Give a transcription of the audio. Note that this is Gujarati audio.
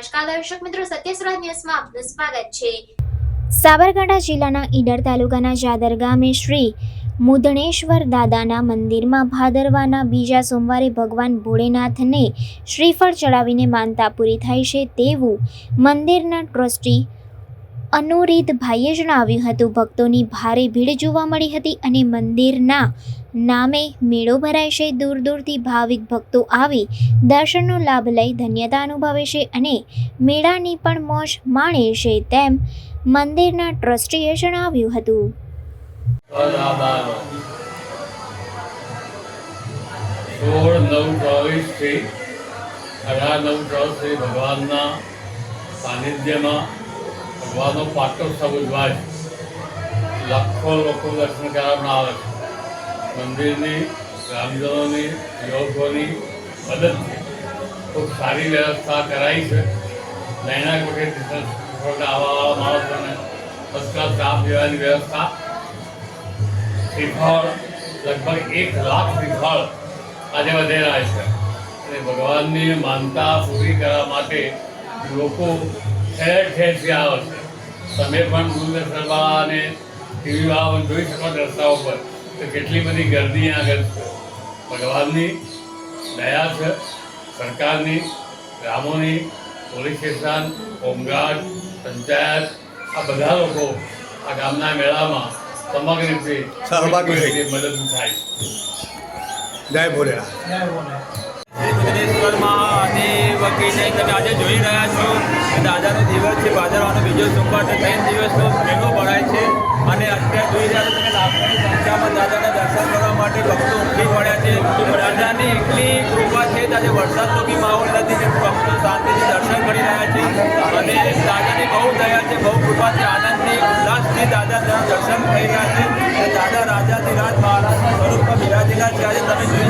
નમસ્કાર દર્શક મિત્રો સત્યસુરા ન્યૂઝમાં આપનું સ્વાગત છે. સાબરકાંઠા જિલ્લાના ઈડર તાલુકાના જાદર ગામે શ્રી મુદણેશ્વર દાદાના મંદિરમાં ભાદરવાના બીજા સોમવારે ભગવાન ભોળેનાથને શ્રીફળ ચડાવીને માનતા પૂરી થાય છે તેવું મંદિરના ટ્રસ્ટી અનુરીતભાઈએ જણાવ્યું હતું, ભક્તોની ભારે ભીડ જોવા મળી હતી અને મંદિરના નામે મેળો ભરાય છે. દૂર દૂરથી ભાવિક ભક્તો આવી દર્શનનો લાભ લઈ ધન્યતા અનુભવે છે અને મેળાની પણ મોજ માણે છે તેમ મંદિરના ટ્રસ્ટીએ જણાવ્યું હતું. સોળ નવ ચોવીસથી અઢાર નવ ચોવીસથી ભગવાનના સાનિધ્યમાં ભગવાનનો પાટોત્સવ ઉજવાય. લાખો લોકો દર્શન કરાવવામાં આવે છે. મંદિરની, ગ્રામજનોની, યુવકોની મદદથી ખૂબ સારી વ્યવસ્થા કરાઈ છે. નૈના કોટેથી આવા માણસોને ફર્સ્ટ ક્લાસ કામ લેવાની વ્યવસ્થા. શ્રીફળ, લગભગ એક લાખ શ્રીફળ આજે વધેરા છે. અને ભગવાનની માનતા પૂરી કરવા માટે લોકો ઠેર ઠેરથી આવે છે. તમે પણ દૂરદર્શનમાં અને ટીવી વાળા જોઈ શકો રસ્તા રસ્તાઓ પર તો કેટલી બધી ગરદી આગળ છે. ભગવાનની દયા છે સરકારની ગામોની પોલીસ સ્ટેશન હોમગાર્ડ પંચાયત આ બધા લોકો આ ગામના મેળામાં સમગ્ર રીતે. મદદ થાય જય ભોલેનાથ વકીલે તમે આજે જોઈ રહ્યા છો. દાદાનો દિવસ છે બાજરવાનો બીજો સોમવાર તો ત્રણ દિવસનો મેળો ભરાય છે. અને અત્યારે જોઈ રહ્યા તમે, લાખોની સંખ્યામાં દાદાના દર્શન કરવા માટે ભક્તો ઉમટી પડ્યા છે. દાદાની એટલી કૃપા છે આજે વરસાદનો બી માહોલ નથી ભક્તો શાંતિથી દર્શન કરી રહ્યા છે. અને દાદાની બહુ દયા છે, બહુ કૃપા છે, આનંદની ઉલ્લાસથી દાદાના દર્શન થઈ રહ્યા છે. દાદા રાજાધિરાજ મહારાજના સ્વરૂપમાં બિરાજેલા છે. આજે તમે જોઈ